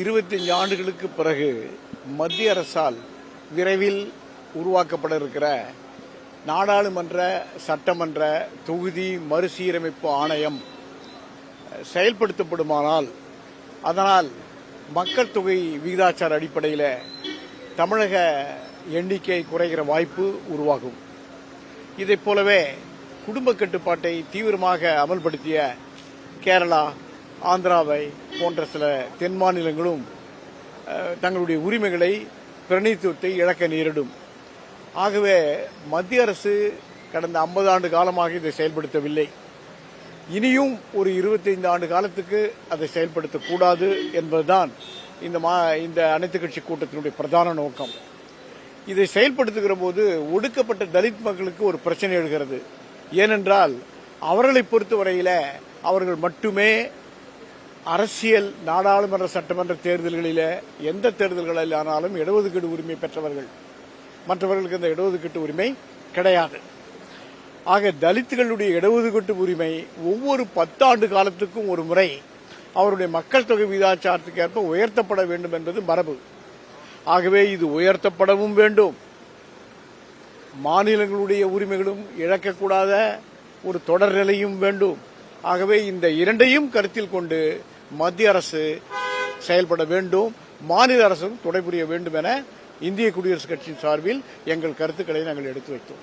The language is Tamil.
இருபத்தஞ்சு ஆண்டுகளுக்கு பிறகு மத்திய அரசால் விரைவில் உருவாக்கப்பட இருக்கிற நாடாளுமன்ற சட்டமன்ற தொகுதி மறுசீரமைப்பு ஆணையம் செயல்படுத்தப்படுமானால் அதனால் மக்கள் தொகை விகிதாச்சார அடிப்படையில் தமிழக எண்ணிக்கை குறைகிற வாய்ப்பு உருவாகும். இதைப் போலவே குடும்ப கட்டுப்பாட்டை தீவிரமாக அமல்படுத்திய கேரளா ஆந்திராவை போன்ற சில தென் மாநிலங்களும் தங்களுடைய உரிமைகளை பிரதிநிதித்துவத்தை இழக்க நேரிடும். ஆகவே மத்திய அரசு கடந்த 50 ஆண்டு காலமாக இதை செயல்படுத்தவில்லை. இனியும் ஒரு 25 ஆண்டு காலத்துக்கு அதை செயல்படுத்தக்கூடாது என்பதுதான் இந்த மா இந்த அனைத்து கட்சி கூட்டத்தினுடைய பிரதான நோக்கம். இதை செயல்படுத்துகிற போது ஒடுக்கப்பட்ட தலித் மக்களுக்கு ஒரு பிரச்சனை எழுகிறது. ஏனென்றால் அவர்களை பொறுத்தவரையில் அவர்கள் மட்டுமே அரசியல் நாடாளுமன்ற சட்டமன்ற தேர்தல்களில எந்த தேர்தல்களில் ஆனாலும் இடஒதுக்கீடு உரிமை பெற்றவர்கள். மற்றவர்களுக்கு அந்த இடஒதுக்கீட்டு உரிமை கிடையாது. ஆக தலித்துகளுடைய இடஒதுக்கீட்டு உரிமை ஒவ்வொரு பத்தாண்டு காலத்துக்கும் ஒரு முறை அவருடைய மக்கள் தொகை விகிதாச்சாரத்துக்கு ஏற்ப உயர்த்தப்பட வேண்டும் என்பது மரபு. ஆகவே இது உயர்த்தப்படவும் வேண்டும். மாநிலங்களுடைய உரிமைகளும் இழக்கக்கூடாத ஒரு தொடர் நிலையும் வேண்டும். ஆகவே இந்த இரண்டையும் கருத்தில் கொண்டு மத்திய அரசு செயல்பட வேண்டும் மாநில அரசும் துணை புரிய வேண்டும் என இந்திய குடியரசுக் கட்சியின் சார்பில் எங்கள் கருத்துக்களை நாங்கள் எடுத்து வைத்தோம்.